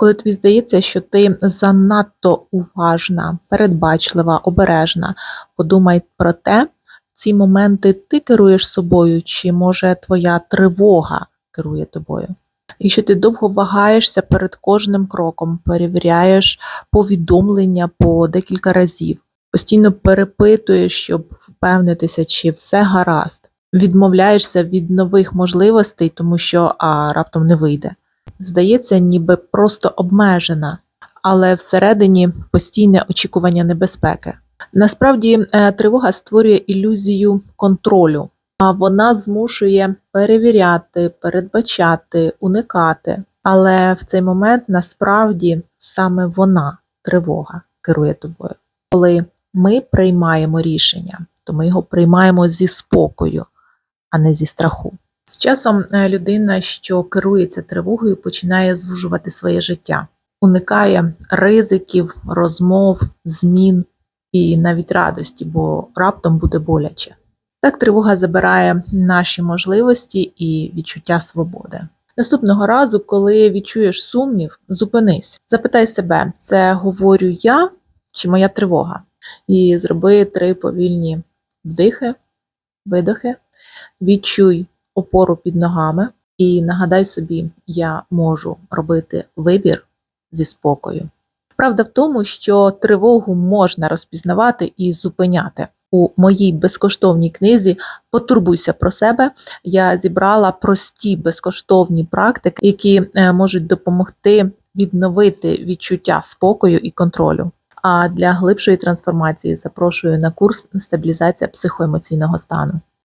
Коли тобі здається, що ти занадто уважна, передбачлива, обережна, подумай про те, в ці моменти ти керуєш собою, чи може твоя тривога керує тобою. Якщо ти довго вагаєшся перед кожним кроком, перевіряєш повідомлення по декілька разів, постійно перепитуєш, щоб впевнитися, чи все гаразд, відмовляєшся від нових можливостей, тому що а раптом не вийде. Здається, ніби просто обмежена, але всередині постійне очікування небезпеки. Насправді е, тривога створює ілюзію контролю, а вона змушує перевіряти, передбачати, уникати. Але в цей момент насправді саме вона, тривога, керує тобою. Коли ми приймаємо рішення, то ми його приймаємо зі спокою, а не зі страху. З часом е, людина, що керується тривогою, починає звужувати своє життя, уникає ризиків, розмов, змін і навіть радості, бо раптом буде боляче. Так тривога забирає наші можливості і відчуття свободи. Наступного разу, коли відчуєш сумнів, зупинись, запитай себе, це говорю я чи моя тривога, і зроби три повільні вдихи, видохи, відчуй опору під ногами і нагадай собі, я можу робити вибір зі спокою. Правда в тому, що тривогу можна розпізнавати і зупиняти. У моїй безкоштовній книзі Потурбуйся про себе. Я зібрала прості безкоштовні практики, які е, можуть допомогти відновити відчуття спокою і контролю. А для глибшої трансформації запрошую на курс стабілізація психоемоційного стану.